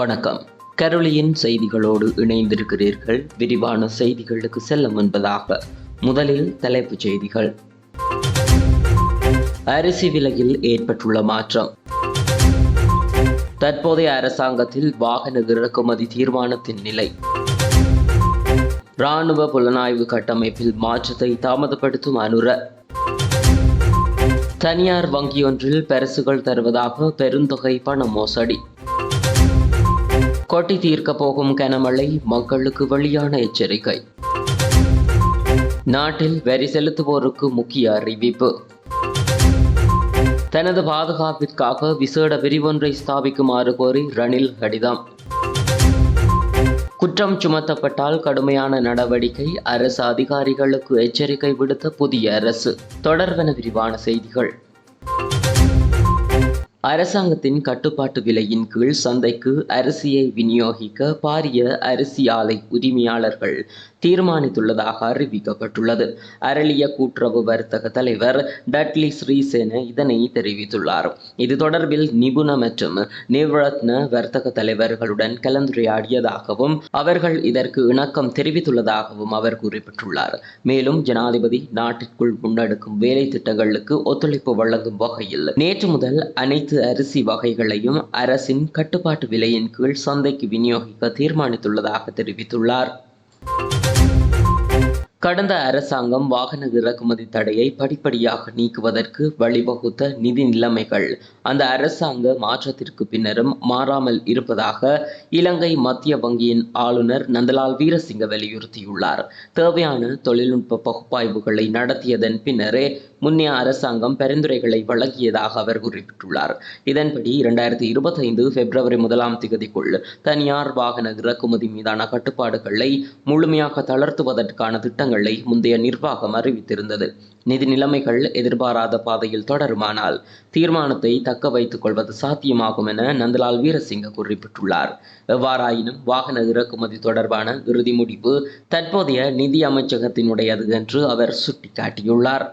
வணக்கம். கரோலியின் செய்திகளோடு இணைந்திருக்கிறீர்கள். விரிவான செய்திகளுக்கு செல்ல முன்பதாக முதலில் தலைப்புச் செய்திகள். அரிசி விலையில் ஏற்பட்டுள்ள மாற்றம். தற்போதைய அரசாங்கத்தில் வாகன இறக்குமதி தீர்மானத்தின் நிலை. இராணுவ புலனாய்வு கட்டமைப்பில் மாற்றத்தை தாமதப்படுத்தும் அனுர. தனியார் வங்கியொன்றில் பரிசுகள் தருவதாக பெருந்தொகை பண மோசடி. கொட்டி தீர்க்க போகும் கனமழை மக்களுக்கு வெளியான எச்சரிக்கை. நாட்டில் வரி செலுத்துவோருக்கு முக்கிய அறிவிப்பு. தனது பாதுகாப்பிற்காக விசேட பிரிவொன்றை ஸ்தாபிக்குமாறு கோரி ரணில் கடிதம். குற்றம் சுமத்தப்பட்டால் கடுமையான நடவடிக்கை அரசு அதிகாரிகளுக்கு எச்சரிக்கை விடுத்த புதிய அரசு. தொடர்பென விரிவான செய்திகள். அரசாங்கத்தின் கட்டுப்பாட்டு விலையின் கீழ் சந்தைக்கு அரிசியை விநியோகிக்க பாரிய அரிசி ஆலை உரிமையாளர்கள் தீர்மானித்துள்ளதாக அறிவிக்கப்பட்டுள்ளது. அரளிய கூட்டுறவு வர்த்தக தலைவர் டட்லி ஸ்ரீசேன இதனை தெரிவித்துள்ளார். இது தொடர்பில் நிபுண மற்றும் நிவரத்ன வர்த்தக தலைவர்களுடன் கலந்துரையாடியதாகவும் அவர்கள் இதற்கு இணக்கம் தெரிவித்துள்ளதாகவும் அவர் குறிப்பிட்டுள்ளார். மேலும் ஜனாதிபதி நாட்டிற்குள் முன்னெடுக்கும் வேலை திட்டங்களுக்கு ஒத்துழைப்பு வழங்கும் வகையில் நேற்று முதல் அனைத்து அனைத்து அரிசி வகைகளையும் அரசின் கட்டுப்பாட்டு விலையின் கீழ் சந்தைக்கு விநியோகிக்க தீர்மானித்துள்ளதாக தெரிவித்துள்ளார். கடந்த அரசாங்கம் வாகன இறக்குமதி தடையை படிப்படியாக நீக்குவதற்கு வழிவகுத்த நிதி நிலைமைகள் அந்த அரசாங்க மாற்றத்திற்கு பின்னரும் மாறாமல் இருப்பதாக இலங்கை மத்திய வங்கியின் ஆளுநர் நந்தலால் வீரசிங்க வலியுறுத்தியுள்ளார். தேவையான தொழில்நுட்ப பகுப்பாய்வுகளை நடத்தியதன் பின்னரே முன்னைய அரசாங்கம் பரிந்துரைகளை வழங்கியதாக அவர் குறிப்பிட்டுள்ளார். இதன்படி இரண்டாயிரத்தி இருபத்தைந்து பிப்ரவரி முதலாம் திகதிக்குள் தனியார் வாகன இறக்குமதி மீதான கட்டுப்பாடுகளை முழுமையாக தளர்த்துவதற்கான திட்டங்களை முந்தைய நிர்வாகம் அறிவித்திருந்தது. நிதி நிலைமைகள் எதிர்பாராத பாதையில் தொடருமானால் தீர்மானத்தை தக்க வைத்துக் கொள்வது சாத்தியமாகும் என நந்தலால் வீரசிங்க குறிப்பிட்டுள்ளார். எவ்வாறாயினும் வாகன இறக்குமதி தொடர்பான இறுதி முடிவு தற்போதைய நிதி அமைச்சகத்தினுடையது என்று அவர் சுட்டிக்காட்டியுள்ளார்.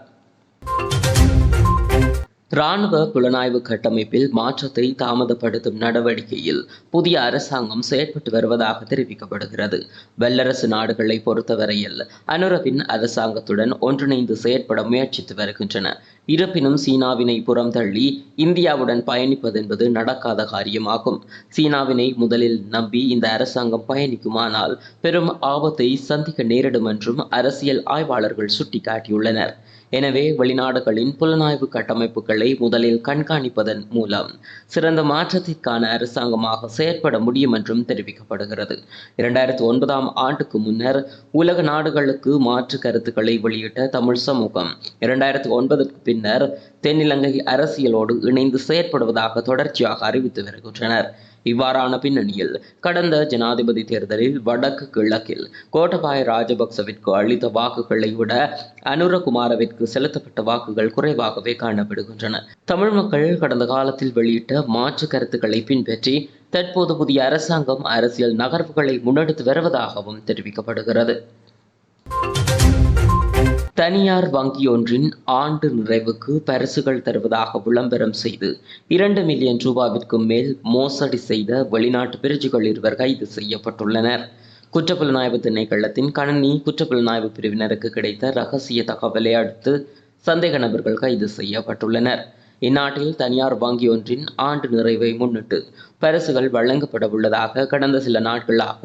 இராணுவ புலனாய்வு கட்டமைப்பில் மாற்றத்தை தாமதப்படுத்தும் நடவடிக்கையில் புதிய அரசாங்கம் செயற்பட்டு வருவதாக தெரிவிக்கப்படுகிறது. வல்லரசு நாடுகளை பொறுத்தவரையில் அனுரவின் அரசாங்கத்துடன் ஒன்றிணைந்து செயற்பட முயற்சித்து வருகின்றன. இருப்பினும் சீனாவினை புறம் தள்ளி இந்தியாவுடன் பயணிப்பது என்பது நடக்காத காரியமாகும். சீனாவினை முதலில் நம்பி இந்த அரசாங்கம் பயணிக்குமானால் பெரும் ஆபத்தை சந்திக்க நேரிடும் என்றும் அரசியல் ஆய்வாளர்கள் சுட்டிக்காட்டியுள்ளனர். எனவே வெளிநாடுகளின் புலனாய்வு கட்டமைப்புகளை முதலில் கண்காணிப்பதன் மூலம் சிறந்த மாற்றத்திற்கான அரசாங்கமாக செயற்பட முடியும் என்றும் தெரிவிக்கப்படுகிறது. இரண்டாயிரத்தி ஒன்பதாம் ஆண்டுக்கு முன்னர் உலக நாடுகளுக்கு மாற்று கருத்துக்களை வெளியிட்ட தமிழ் சமூகம் இரண்டாயிரத்தி ஒன்பதுக்கு பின்னர் தென்னிலங்கை அரசியலோடு இணைந்து செயற்படுவதாக தொடர்ச்சியாக அறிவித்து வருகின்றனர். இவ்வாறான பின்னணியில் கடந்த ஜனாதிபதி தேர்தலில் வடக்கு கிழக்கில் கோட்டபாய ராஜபக்சவிற்கு அளித்த வாக்குகளை விட அனுரகுமாரவிற்கு செலுத்தப்பட்ட வாக்குகள் குறைவாகவே காணப்படுகின்றன. தமிழ் மக்கள் கடந்த காலத்தில் வெளியிட்ட மாற்று கருத்துக்களை பின்பற்றி தற்போது புதிய அரசாங்கம் அரசியல் நகர்வுகளை முன்னெடுத்து வருவதாகவும் தெரிவிக்கப்படுகிறது. தனியார் வங்கியொன்றின் ஆண்டு நிறைவுக்கு பரிசுகள் தருவதாக விளம்பரம் செய்து இரண்டு மில்லியன் ரூபாவிற்கும் மேல் மோசடி செய்த வெளிநாட்டு பிரிஜுகள் இருவர் கைது செய்யப்பட்டுள்ளனர். குற்றப்புலனாய்வு திணைக்களத்தின் கணனி குற்றப்புலனாய்வு பிரிவினருக்கு கிடைத்த ரகசிய தகவலை அடுத்து சந்தேக நபர்கள் கைது செய்யப்பட்டுள்ளனர். இந்நாட்டில் தனியார் வங்கி ஒன்றின் ஆண்டு நிறைவை முன்னிட்டு பரிசுகள் வழங்கப்பட உள்ளதாக கடந்த சில நாட்களாக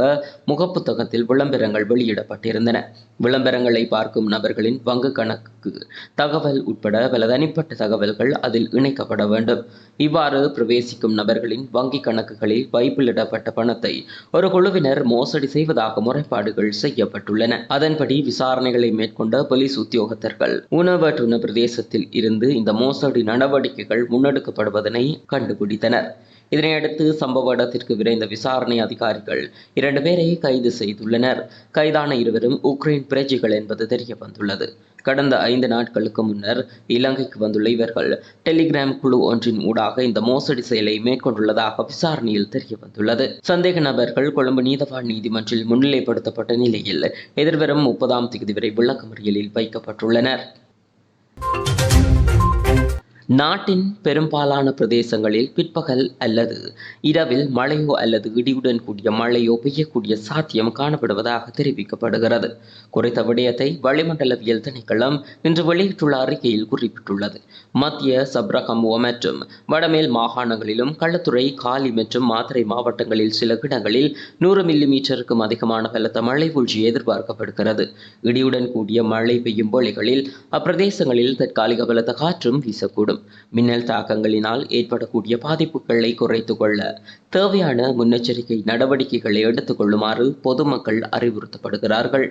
முகப்புத்தகத்தில் விளம்பரங்கள் வெளியிடப்பட்டிருந்தன. விளம்பரங்களை பார்க்கும் நபர்களின் வங்கு கணக்கு தகவல் உட்பட பல தனிப்பட்ட தகவல்கள் அதில் இணைக்கப்பட வேண்டும். இவ்வாறு பிரவேசிக்கும் நபர்களின் வங்கி கணக்குகளில் வைப்பிலிடப்பட்ட பணத்தை ஒரு குழுவினர் மோசடி செய்வதாக முறைப்பாடுகள் செய்யப்பட்டுள்ளன. அதன்படி விசாரணைகளை மேற்கொண்ட போலீஸ் உத்தியோகத்தர்கள் உணவற்றுண பிரதேசத்தில் இருந்து இந்த மோசடி நடவடிக்கை நடவடிக்கைகள் முன்னெடுக்கப்படுவதனை கண்டுபிடித்தனர். இதனையடுத்து சம்பவ இடத்திற்கு விரைந்த விசாரணை அதிகாரிகள் இரண்டு பேரை கைது செய்துள்ளனர். கைதான இருவரும் உக்ரைன் பிரஜைகள் என்பது தெரிய வந்துள்ளது கடந்த ஐந்து நாட்களுக்கு முன்னர் இலங்கைக்கு வந்துள்ள இவர்கள் டெலிகிராம் குழு ஒன்றின் ஊடாக இந்த மோசடி செயலை மேற்கொண்டுள்ளதாக விசாரணையில் தெரிய வந்துள்ளது சந்தேக நபர்கள் கொழும்பு நீதவான் நீதிமன்றில் முன்னிலைப்படுத்தப்பட்ட நிலையில் எதிர்வரும் முப்பதாம் தேதி வரை விளக்கமறியலில் வைக்கப்பட்டுள்ளனர். நாட்டின் பெரும்பாலான பிரதேசங்களில் பிற்பகல் அல்லது இரவில் மழையோ அல்லது இடியுடன் கூடிய மழையோ பெய்யக்கூடிய சாத்தியம் காணப்படுவதாக தெரிவிக்கப்படுகிறது. குறித்த விடயத்தை வளிமண்டலவியல் திணைக்களம் இன்று வெளியிட்டுள்ள அறிக்கையில் குறிப்பிட்டுள்ளது. மத்திய சப்ரகமுவ மற்றும் வடமேல் மாகாணங்களிலும் கள்ளத்துறை காலி மற்றும் மாத்திரை மாவட்டங்களில் சில இடங்களில் நூறு மில்லி மீட்டருக்கும் அதிகமான பலத்த மழை வீழ்ச்சி எதிர்பார்க்கப்படுகிறது. இடியுடன் கூடிய மழை பெய்யும் வேளைகளில் அப்பிரதேசங்களில் தற்காலிக பலத்த காற்றும் வீசக்கூடும். மின்னல் தாக்கங்களினால் ஏற்படக்கூடிய பாதிப்புகளை குறைத்துக் கொள்ள தேவையான முன்னெச்சரிக்கை நடவடிக்கைகளை எடுத்துக் கொள்ளுமாறு பொதுமக்கள் அறிவுறுத்தப்படுகிறார்கள்.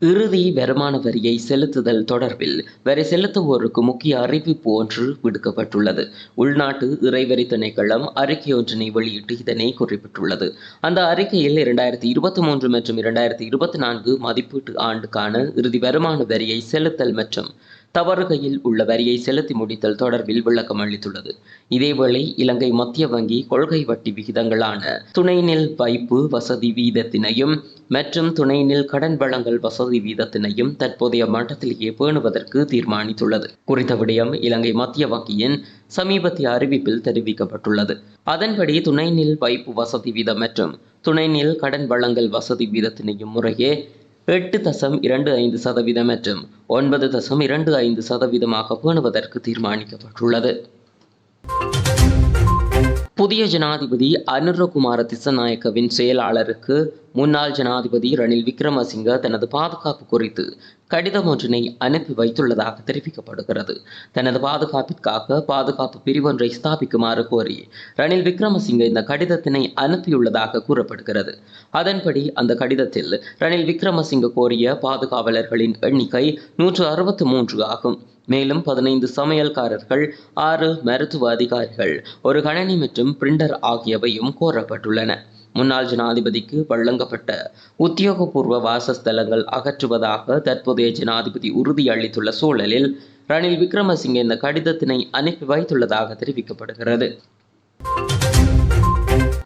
இறுதி வருமான வரியை செலுத்துதல் தொடர்பில் வரி செலுத்துவோருக்கு முக்கிய அறிவிப்பு ஒன்று விடுக்கப்பட்டுள்ளது. உள்நாட்டு இறைவரி திணைக்களம் அறிக்கை ஒன்றினை வெளியிட்டு இதனை குறிப்பிட்டுள்ளது. அந்த அறிக்கையில் இரண்டாயிரத்தி இருபத்தி மூன்று மற்றும் இரண்டாயிரத்தி இருபத்தி நான்கு மதிப்பீட்டு ஆண்டுக்கான இறுதி வருமான வரியை செலுத்தல் மற்றும் தவறுகையில் உள்ள வரியை செலுத்தி முடித்தல் தொடர்பில் விளக்கம் அளித்துள்ளது. இதேவேளை இலங்கை மத்திய வங்கி கொள்கை வட்டி விகிதங்களான துணைநில் வைப்பு வசதி வீதத்தினையும் மற்றும் துணைநில் கடன் வழங்கல் வசதி வீதத்தினையும் தற்போதைய மட்டத்திலேயே பேணுவதற்கு தீர்மானித்துள்ளது. குறித்த விடயம் இலங்கை மத்திய வங்கியின் சமீபத்திய அறிவிப்பில் தெரிவிக்கப்பட்டுள்ளது. அதன்படி துணைநில் வைப்பு வசதி வீதம் மற்றும் துணைநில் கடன் வழங்கல் வசதி வீதத்தினையும் முறையே எட்டு தசம் இரண்டு ஐந்து சதவீதம் மற்றும் ஒன்பது தசம் இரண்டு ஐந்து சதவீதமாக பேணுவதற்கு தீர்மானிக்கப்பட்டுள்ளது. புதிய ஜனாதிபதி அனுரகுமார திசநாயக்கவின் செயலாளருக்கு முன்னாள் ஜனாதிபதி ரணில் விக்ரமசிங்க தனது பாதுகாப்பு குறித்து கடிதம் ஒன்றினை அனுப்பி வைத்துள்ளதாக தெரிவிக்கப்படுகிறது. தனது பாதுகாப்பிற்காக பாதுகாப்பு பிரிவொன்றை ஸ்தாபிக்குமாறு கோரி ரணில் விக்ரமசிங்க இந்த கடிதத்தினை அனுப்பியுள்ளதாக கூறப்படுகிறது. அதன்படி அந்த கடிதத்தில் ரணில் விக்ரமசிங்க கோரிய பாதுகாவலர்களின் எண்ணிக்கை நூற்று அறுபத்து மூன்று ஆகும். மேலும் பதினைந்து சமையல்காரர்கள் ஆறு மருத்துவ அதிகாரிகள் ஒரு கணனி மற்றும் பிரிண்டர் ஆகியவையும் கோரப்பட்டுள்ளன. முன்னாள் ஜனாதிபதிக்கு வழங்கப்பட்ட உத்தியோகபூர்வ வாசஸ்தலங்கள் அகற்றுவதாக தற்போதைய ஜனாதிபதி உறுதியளித்துள்ள சூழலில் ரணில் விக்ரமசிங்கே இந்த கடிதத்தினை அனுப்பி வைத்துள்ளதாக தெரிவிக்கப்படுகிறது.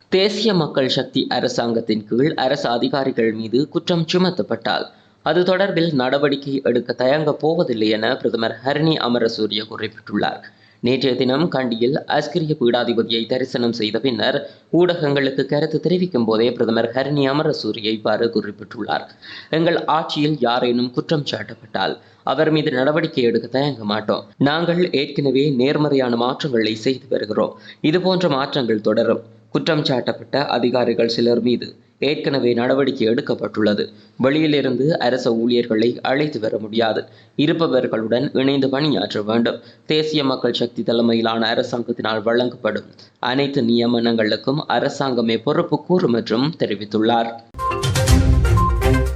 தேசிய மக்கள் சக்தி அரசாங்கத்தின் கீழ் அரசு அதிகாரிகள் மீது குற்றம் சுமத்தப்பட்டால் அது தொடர்பில் நடவடிக்கை எடுக்க தயங்கப் போவதில்லை என பிரதமர் ஹரணி அமரசூரிய குறிப்பிட்டுள்ளார். நேற்றைய தினம் கண்டியில் அஸ்கிரிய பீடாதிபதியை தரிசனம் செய்த பின்னர் ஊடகங்களுக்கு கருத்து தெரிவிக்கும் போதே பிரதமர் ஹரணி அமரசூரிய இவ்வாறு குறிப்பிட்டுள்ளார். எங்கள் ஆட்சியில் யாரேனும் குற்றம் சாட்டப்பட்டால் அவர் மீது நடவடிக்கை எடுக்க தயங்க மாட்டோம். நாங்கள் ஏற்கனவே நேர்மறையான மாற்றங்களை செய்து வருகிறோம். இதுபோன்ற மாற்றங்கள் தொடரும். குற்றம் சாட்டப்பட்ட அதிகாரிகள் சிலர் மீது ஏற்கனவே நடவடிக்கை எடுக்கப்பட்டுள்ளது. வெளியிலிருந்து அரச ஊழியர்களை அழைத்து வர முடியாது. இருப்பவர்களுடன் இணைந்து பணியாற்ற வேண்டும். தேசிய மக்கள் சக்தி தலைமையிலான அரசாங்கத்தினால் வழங்கப்படும் அனைத்து நியமனங்களுக்கும் அரசாங்கமே பொறுப்பு கூறும் என்றும் தெரிவித்துள்ளார்.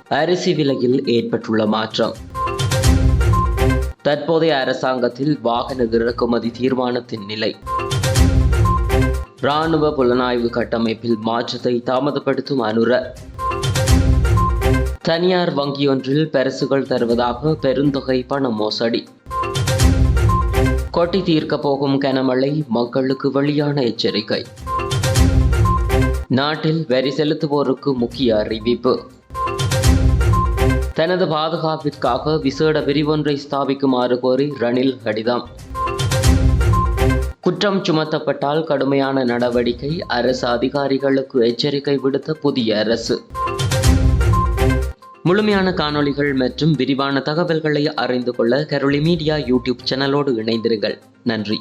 அரிசி விலையில் ஏற்பட்டுள்ள மாற்றம். தற்போதைய அரசாங்கத்தில் வாகன இறக்குமதி தீர்மானத்தின் நிலை. இராணுவ புலனாய்வு கட்டமைப்பில் மாற்றத்தை தாமதப்படுத்தும் அனுர. தனியார் வங்கியொன்றில் பரிசுகள் தருவதாக பெருந்தொகை பண மோசடி. கொட்டி தீர்க்க போகும் கனமழை மக்களுக்கு வெளியான எச்சரிக்கை. நாட்டில் வரி செலுத்துவோருக்கு முக்கிய அறிவிப்பு. தனது பாதுகாப்பிற்காக விசேட பிரிவொன்றை ஸ்தாபிக்குமாறு கோரி ரணில் கடிதம். குற்றம் சுமத்தப்பட்டால் கடுமையான நடவடிக்கை. அரசு அதிகாரிகளுக்கு எச்சரிக்கை விடுத்த புதிய அரசு. முழுமையான காணொளிகள் மற்றும் விரிவான தகவல்களை அறிந்து கொள்ள கரோலி மீடியா யூடியூப் சேனலோடு இணைந்திருங்கள். நன்றி.